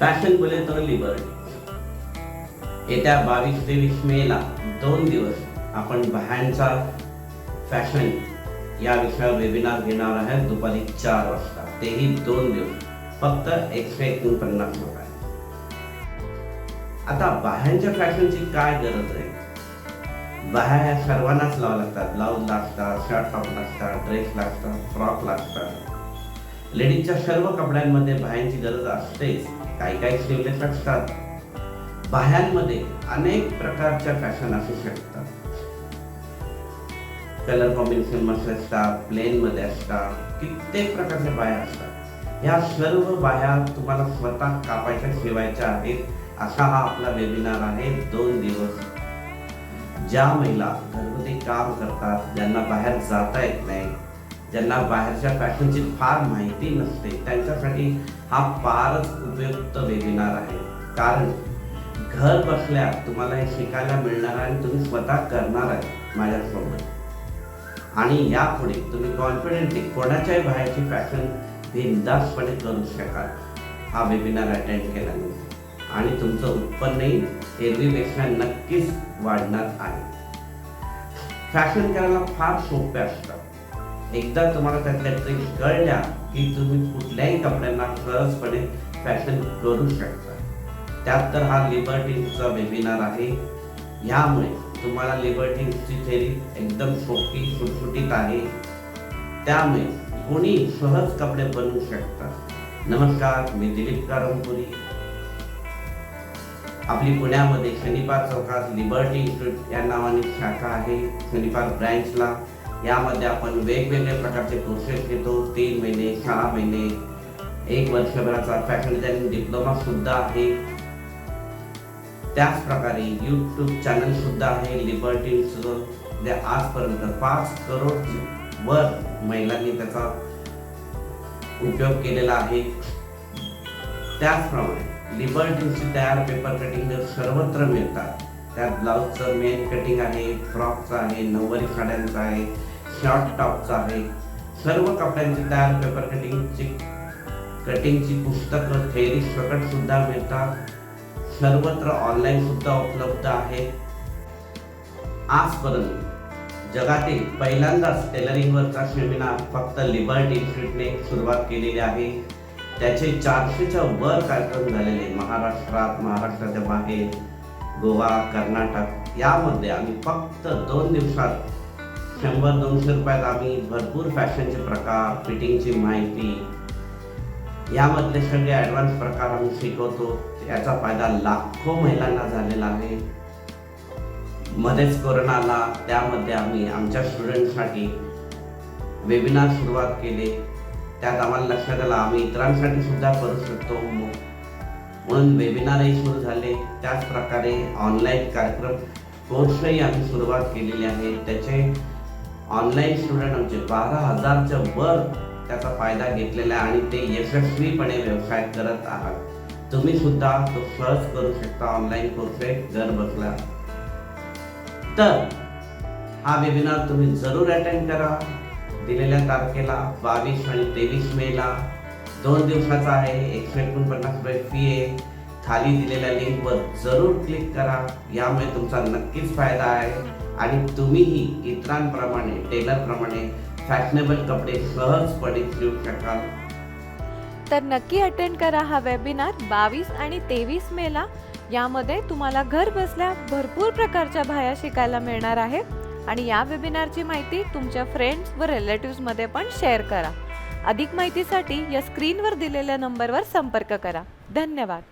Fashion बोले तो liberty येत्या बावीस तेवीस मेला दोन दिवस आपण बाह्यांचा फॅशन या विषयावर वेबिनार घेणार आहे दुपारी चार वाजता. तेही दोन दिवस. फक्त एकशे एकोणपन्नास रुपये. आता बाह्यांच्या फॅशनची काय गरज आहे? बाह्या ह्या सर्वांनाच लावा लागतात. ब्लाऊज लागतात शर्ट टॉप लागतात ड्रेस लागतात फ्रॉक लागतात. लेडीजच्या सर्व कपड्यांमध्ये बाह्यांची गरज असतेच. काही काही स्लीवलेस असतात बाह्यांमध्ये अनेक प्रकारच्या फॅशन असू शकतात. कलर कॉम्बिनेशन मस्त असतात प्लेन मध्ये असतात कित्येक प्रकारच्या बाह्या असतात. ह्या सर्व बाह्या तुम्हाला स्वतः कापायच्या शिवायच्या आहेत असा हा आपला वेबिनार आहे दोन दिवस. ज्या महिला घरगुती काम करतात ज्यांना बाहेर जाता येत नाही ज्यांना बाहेरच्या फॅशनची फार माहिती नसते त्यांच्यासाठी हा फारच उपयुक्त वेबिनार आहे. कारण घर बसल्या तुम्हाला हे शिकायला मिळणार आहे आणि तुम्ही स्वतः करणार आहे माझ्यासोबत. आणि यापुढे तुम्ही कॉन्फिडेंटली कोणाच्याही बाहेरची फॅशन बिंदासपणे करू शकाल. हा वेबिनार अटेंड केल्यानंतर आणि तुमचं उत्पन्नही एरवीपेक्षा नक्कीच वाढणार आहे. फॅशन करायला फार सोपे असतात एकदा तुम्हाला त्यातल्या ट्रिक्स कळल्या की तुम्ही कुठल्याही कपड्यांना सहजपणे फॅशन करू शकता. त्यात तर हा लिबर्टीचा वेबिनार आहे. ह्यामुळे तुम्हाला लिबर्टीची थेरी एकदम सोपी सुटसुटीत आहे. त्यामुळे कोणी सहज कपडे बनवू शकतात नमस्कार मी दिलीप कारंपुरी आपली पुण्यामध्ये शनिपार चौकात लिबर्टी इन्स्टिट्यूट या नावाने शाखा आहे. शनिपार ब्रँचला यामध्ये आपण वेगवेगळ्या प्रकारचे कोर्सेस घेतो. तीन महिने सहा महिने एक वर्षभराचा फॅशन डिझायनिंग डिप्लोमा सुद्धा आहे. त्याच प्रकारे यूट्यूब चॅनल सुद्धा आहे लिबर्टी जे आजपर्यंत पाच करोड वर महिलांनी त्याचा उपयोग केलेला आहे. त्याचप्रमाणे लिबर्टीची तयार पेपर कटिंग सर्वत्र मिळतात त्यात ब्लाऊजचं मेन कटिंग आहे फ्रॉकचं आहे नऊवारी साड्यांचं आहे शॉर्ट टॉपचा आहे. सर्व कपड्यांची तयार पेपर कटिंगची कटिंगची पुस्तकं थेरी सकट सुद्धा मिळतात. सर्वत्र ऑनलाईन सुद्धा उपलब्ध आहे. आजपर्यंत जगातील पहिल्यांदाच टेलरिंगवरचा सेमिनार फक्त लिबर्टी इन्स्टिट्यूटने सुरुवात केलेली आहे. त्याचे चारशेच्या वर कार्यक्रम झालेले महाराष्ट्रात महाराष्ट्राच्या बाहेर गोवा कर्नाटक यामध्ये आम्ही फक्त दोन दिवसात शंभर दोनशे रुपयात आम्ही भरपूर फॅशनचे प्रकार फिटिंगची माहिती यामधले सगळे ॲडव्हान्स प्रकार आम्ही शिकवतो. याचा फायदा लाखो महिलांना झालेला आहे. मध्येच कोरोना आला त्यामध्ये आम्ही आमच्या स्टुडंटसाठी वेबिनार सुरुवात केले. त्यात आम्हाला लक्षात आलं आम्ही इतरांसाठी सुद्धा करू शकतो. म्हणून वेबिनारही सुरू झाले. त्याच प्रकारे ऑनलाईन कार्यक्रम कोर्सही आम्ही सुरुवात केलेली आहे. त्याचे ऑनलाईन स्टुडंट आमचे बारा हजारच्या वर त्याचा फायदा घेतलेला आहे आणि ते यशस्वीपणे व्यवसाय करत आहात. तुम्ही सुद्धा तो सर्च करू शकता ऑनलाईन कोर्स घर बसला. तर हा वेबिनार तुम्ही जरूर अटेंड करा. दिलेल्या तारखेला बावीस आणि तेवीस मेला. दोन दिवसाचा आहे एकशे एकोणपन्नास रुपये फी आहे. खाली दिलेल्या लिंकवर जरूर क्लिक करा. यामुळे तुमचा नक्कीच फायदा आहे. आणि तुम्हीही इतरांप्रमाणे टेलरप्रमाणे फॅशनेबल कपडे सहजपणे घेऊ शकाल. तर नक्की अटेंड करा हा वेबिनार बावीस आणि तेवीस मेला यामध्ये तुम्हाला घर बसल्या भरपूर प्रकारच्या भाया शिकायला मिळणार आहे आणि या वेबिनारची माहिती तुमच्या फ्रेंड्स व रिलेटिव्समध्ये पण शेअर करा. अधिक माहितीसाठी या स्क्रीनवर दिलेल्या नंबरवर संपर्क करा. धन्यवाद.